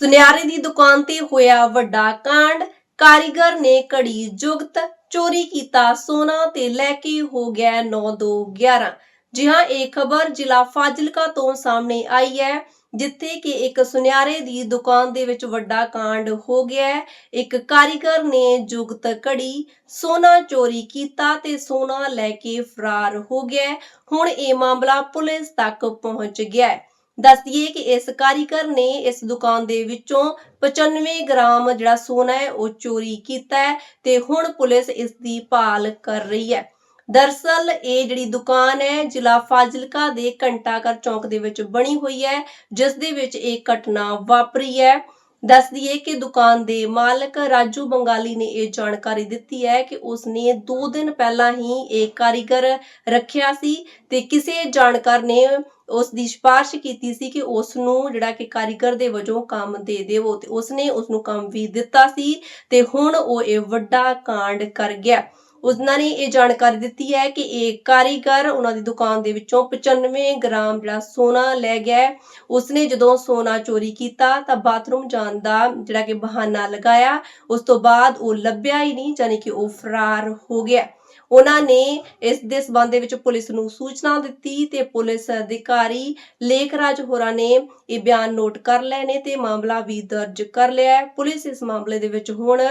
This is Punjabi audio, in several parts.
ਸੁਨਿਆਰੇ ਦੀ ਦੁਕਾਨ ਤੇ ਹੋਇਆ ਵੱਡਾ ਕਾਂਡ, ਕਾਰੀਗਰ ਨੇ ਘੜੀ ਜੁਗਤ ਚੋਰੀ ਕੀਤਾ, ਸੋਨਾ ਤੇ ਲੈ ਕੇ ਹੋ ਗਿਆ 9211 ਜੀ ਹਾਂ ਇਹ ਖਬਰ ਜ਼ਿਲ੍ਹਾ ਫਾਜ਼ਿਲਕਾ ਤੋਂ ਸਾਹਮਣੇ ਆਈ ਹੈ, ਜਿੱਥੇ ਕਿ ਇੱਕ ਸੁਨਿਆਰੇ ਦੀ ਦੁਕਾਨ ਦੇ ਵਿੱਚ ਵੱਡਾ ਕਾਂਡ ਹੋ ਗਿਆ ਇੱਕ ਕਾਰੀਗਰ ਨੇ ਜੁਗਤ ਘੜੀ ਸੋਨਾ ਚੋਰੀ ਕੀਤਾ ਤੇ ਸੋਨਾ ਲੈ ਕੇ ਫਰਾਰ ਹੋ ਗਿਆ ਹੁਣ ਇਹ ਮਾਮਲਾ ਪੁਲਿਸ ਤੱਕ ਪਹੁੰਚ ਗਿਆ ਹੈ। ਦੱਸ ਦਈਏ ਕਿ ਇਸ ਕਾਰੀਗਰ ਨੇ ਇਸ ਦੁਕਾਨ ਦੇ ਵਿੱਚੋਂ 95 ਗ੍ਰਾਮ ਜਿਹੜਾ ਸੋਨਾ ਹੈ, ਉਹ ਚੋਰੀ ਕੀਤਾ ਹੈ ਤੇ ਹੁਣ ਪੁਲਿਸ ਇਸ ਦੀ ਭਾਲ ਕਰ ਰਹੀ ਹੈ। ਦਰਸਲ ਇਹ ਜਿਹੜੀ ਦੁਕਾਨ ਹੈ, ਜ਼ਿਲ੍ਹਾ ਫਾਜ਼ਿਲਕਾ ਦੇ ਘੰਟਾਘਰ ਚੌਂਕ ਦੇ ਵਿੱਚ ਬਣੀ ਹੋਈ ਹੈ, ਜਿਸ ਦੇ ਵਿੱਚ ਇਹ ਘਟਨਾ ਵਾਪਰੀ ਹੈ। ਦੱਸ ਦਈਏ ਕਿ ਦੁਕਾਨ ਦੇ ਮਾਲਕ ਰਾਜੂ ਬੰਗਾਲੀ ਨੇ ਇਹ ਜਾਣਕਾਰੀ ਦਿੱਤੀ ਹੈ ਕਿ ਉਸਨੇ 2 ਦਿਨ ਪਹਿਲਾਂ ਹੀ ਇਹ ਕਾਰੀਗਰ ਰੱਖਿਆ ਸੀ ਤੇ ਕਿਸੇ ਜਾਣਕਾਰ ਨੇ ਉਸ ਦੀ ਸਿਫਾਰਿਸ਼ ਕੀਤੀ ਸੀ ਕਿ ਉਸ ਨੂੰ ਜਿਹੜਾ ਕਿ ਕਾਰੀਗਰ ਦੇ ਵਜੋਂ ਕੰਮ ਦੇ ਦੇਵੋ ਤੇ ਉਸਨੇ ਉਸ ਨੂੰ ਕੰਮ ਵੀ ਦਿੱਤਾ ਸੀ ਤੇ ਹੁਣ ਉਹ ਇਹ ਵੱਡਾ ਕਾਂਡ ਕਰ ਗਿਆ। ਉਹਨਾਂ ਨੇ ਇਹ ਜਾਣਕਾਰੀ ਦਿੱਤੀ ਹੈ ਕਿ ਇਹ ਕਾਰੀਗਰ ਉਹਨਾਂ ਦੀ ਦੁਕਾਨ ਦੇ ਵਿੱਚੋਂ 95 ਗ੍ਰਾਮ ਜਿਹੜਾ ਸੋਨਾ ਲੈ ਗਿਆ ਉਸਨੇ ਜਦੋਂ ਸੋਨਾ ਚੋਰੀ ਕੀਤਾ ਤਾਂ ਬਾਥਰੂਮ ਜਾਣ ਦਾ ਜਿਹੜਾ ਕਿ ਬਹਾਨਾ ਲਗਾਇਆ। ਉਸ ਤੋਂ ਬਾਅਦ ਉਹ ਲੱਭਿਆ ਹੀ ਨਹੀਂ ਯਾਨੀ ਕਿ ਉਹ ਫਰਾਰ ਹੋ ਗਿਆ। ਉਹਨਾਂ ਨੇ ਇਸ ਦੇ ਸਬੰਧ ਦੇ ਵਿੱਚ ਪੁਲਿਸ ਨੂੰ ਸੂਚਨਾ ਦਿੱਤੀ ਤੇ ਪੁਲਿਸ ਅਧਿਕਾਰੀ ਲੇਖਰਾਜ ਹੋਰਾਂ ਨੇ ਇਹ ਬਿਆਨ ਨੋਟ ਕਰ ਲਏ ਨੇ ਤੇ ਮਾਮਲਾ ਵੀ ਦਰਜ ਕਰ ਲਿਆ ਹੈ। ਪੁਲਿਸ ਇਸ ਮਾਮਲੇ ਦੇ ਵਿੱਚ ਹੁਣ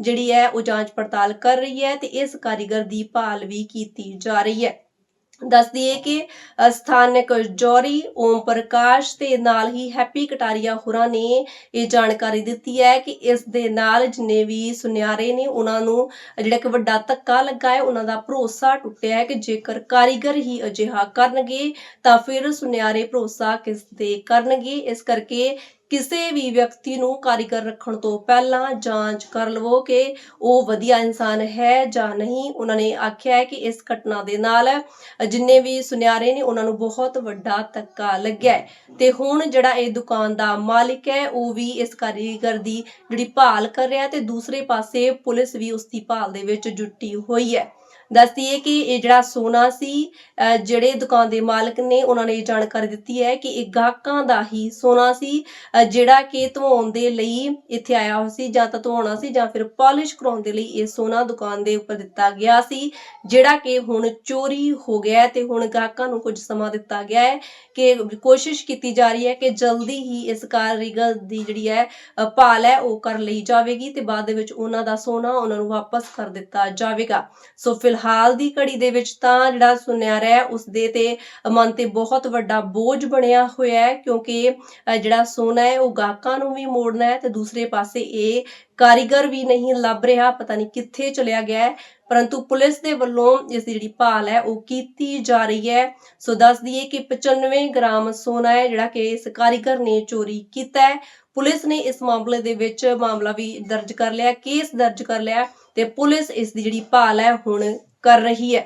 ਜਿਹੜੀ ਹੈ ਉਹ ਜਾਂਚ ਪੜਤਾਲ ਕਰ ਰਹੀ ਹੈ ਤੇ ਇਸ ਕਾਰੀਗਰ ਦੀ ਭਾਲ ਵੀ ਕੀਤੀ ਜਾ ਰਹੀ ਹੈ। ਦੱਸ ਦਈਏ ਕਿ ਸਥਾਨਕ ਜੌਰੀ ਓਮ ਪ੍ਰਕਾਸ਼ ਤੇ ਨਾਲ ਹੀ ਹੈਪੀ ਕਟਾਰੀਆ ਹੋਰਾਂ ਨੇ ਇਹ ਜਾਣਕਾਰੀ ਦਿੱਤੀ ਹੈ ਕਿ ਇਸ ਦੇ ਨਾਲ ਜਿੰਨੇ ਵੀ ਸੁਨਿਆਰੇ ਨੇ, ਉਹਨਾਂ ਨੂੰ ਜਿਹੜਾ ਕਿ ਵੱਡਾ ਧੱਕਾ ਲੱਗਾ ਹੈ, ਉਹਨਾਂ ਦਾ ਭਰੋਸਾ ਟੁੱਟਿਆ ਹੈ ਕਿ ਜੇਕਰ ਕਾਰੀਗਰ ਹੀ ਅਜਿਹਾ ਕਰਨਗੇ, ਤਾਂ ਫਿਰ ਸੁਨਿਆਰੇ ਭਰੋਸਾ ਕਿਸ ਤੇ ਕਰਨਗੇ? ਇਸ ਕਰਕੇ ਕਿਸੇ ਵੀ ਵਿਅਕਤੀ ਨੂੰ ਕਾਰੀਗਰ ਰੱਖਣ ਤੋਂ ਪਹਿਲਾਂ ਜਾਂਚ ਕਰ ਲਵੋ ਕਿ ਉਹ ਵਧੀਆ ਇਨਸਾਨ ਹੈ ਜਾਂ ਨਹੀਂ। ਉਹਨਾਂ ਨੇ ਆਖਿਆ ਹੈ ਕਿ ਇਸ ਘਟਨਾ ਦੇ ਨਾਲ ਜਿੰਨੇ ਵੀ ਸੁਨਿਆਰੇ ਨੇ, ਉਹਨਾਂ ਨੂੰ ਬਹੁਤ ਵੱਡਾ ਧੱਕਾ ਲੱਗਿਆ ਤੇ ਹੁਣ ਜਿਹੜਾ ਇਹ ਦੁਕਾਨ ਦਾ ਮਾਲਿਕ ਹੈ, ਉਹ ਵੀ ਇਸ ਕਾਰੀਗਰ ਦੀ ਜਿਹੜੀ ਭਾਲ ਕਰ ਰਿਹਾ ਤੇ ਦੂਸਰੇ ਪਾਸੇ ਪੁਲਿਸ ਵੀ ਉਸ ਦੀ ਭਾਲ ਦੇ ਵਿੱਚ ਜੁਟੀ ਹੋਈ ਹੈ। ਦੱਸਦੀਏ ਕਿ ਇਹ ਜਿਹੜਾ ਸੋਨਾ ਸੀ ਜਿਹੜੇ ਦੁਕਾਨ ਦੇ ਮਾਲਕ ਨੇ ਉਹਨਾਂ ਨੇ ਜਾਣਕਾਰੀ ਦਿੱਤੀ ਹੈ ਕਿ ਇਹ ਗਾਹਕਾਂ ਦਾ ਹੀ ਸੋਨਾ ਸੀ ਜਿਹੜਾ ਕਿ ਧਵਾਉਣ ਦੇ ਲਈ ਇੱਥੇ ਆਇਆ ਹੋਇਆ ਸੀ ਜਾਂ ਤਾਂ ਧਵਾਉਣਾ ਸੀ ਜਾਂ ਫਿਰ ਪਾਲਿਸ਼ ਕਰਾਉਣ ਦੇ ਲਈ ਇਹ ਸੋਨਾ ਦੁਕਾਨ ਦੇ ਉੱਪਰ ਦਿੱਤਾ ਗਿਆ ਸੀ, ਜਿਹੜਾ ਕਿ ਹੁਣ ਚੋਰੀ ਹੋ ਗਿਆ ਤੇ ਹੁਣ ਗਾਹਕਾਂ ਨੂੰ ਕੁਝ ਸਮਾਂ ਦਿੱਤਾ ਗਿਆ ਹੈ ਕਿ ਕੋਸ਼ਿਸ਼ ਕੀਤੀ ਜਾ ਰਹੀ ਹੈ ਕਿ ਜਲਦੀ ਹੀ ਇਸ ਕਾਰੀਗਰ ਦੀ ਜਿਹੜੀ ਹੈ ਭਾਲ ਹੈ ਉਹ ਕਰ ਲਈ ਜਾਵੇਗੀ ਤੇ ਬਾਅਦ ਦੇ ਵਿੱਚ ਉਹਨਾਂ ਦਾ ਸੋਨਾ ਉਹਨਾਂ ਨੂੰ ਵਾਪਸ ਕਰ ਦਿੱਤਾ ਜਾਵੇਗਾ। ਸੋ ਫਿਲਹਾਲ ਦੀ ਘੜੀ ਦੇ ਵਿੱਚ ਤਾਂ ਜਿਹੜਾ ਸੁਨਿਆਰਾ ਹੈ ਉਸ ਦੇ ਤੇ ਮਨ ਤੇ ਬਹੁਤ ਵੱਡਾ ਬੋਝ ਬਣਿਆ ਹੋਇਆ ਹੈ, ਕਿਉਂਕਿ ਜਿਹੜਾ ਸੋਨਾ ਹੈ, ਉਹ ਗਾਹਕਾਂ ਨੂੰ ਵੀ ਮੋੜਨਾ ਹੈ ਤੇ ਦੂਸਰੇ ਪਾਸੇ ਇਹ ਕਾਰੀਗਰ ਵੀ ਨਹੀਂ ਲੱਭ ਰਿਹਾ, ਪਤਾ ਨਹੀਂ ਕਿੱਥੇ ਚਲਿਆ ਗਿਆ ਹੈ। ਪਰੰਤੂ ਪੁਲਿਸ ਦੇ ਵੱਲੋਂ ਇਸ ਦੀ ਜਿਹੜੀ ਭਾਲ ਹੈ, ਉਹ ਕੀਤੀ ਜਾ ਰਹੀ ਹੈ। ਸੋ ਦੱਸ ਦਈਏ ਕਿ 95 ਗ੍ਰਾਮ ਸੋਨਾ ਹੈ, ਜਿਹੜਾ ਕਿ ਇਸ ਕਾਰੀਗਰ ਨੇ ਚੋਰੀ ਕੀਤਾ ਹੈ। ਪੁਲਿਸ ਨੇ ਇਸ ਮਾਮਲੇ ਦੇ ਵਿੱਚ ਮਾਮਲਾ ਵੀ ਦਰਜ ਕਰ ਲਿਆ, ਕੇਸ ਦਰਜ ਕਰ ਲਿਆ ਤੇ ਪੁਲਿਸ ਇਸ ਦੀ ਜਿਹੜੀ ਭਾਲ ਹੈ ਹੁਣ ਕਰ ਰਹੀ ਹੈ।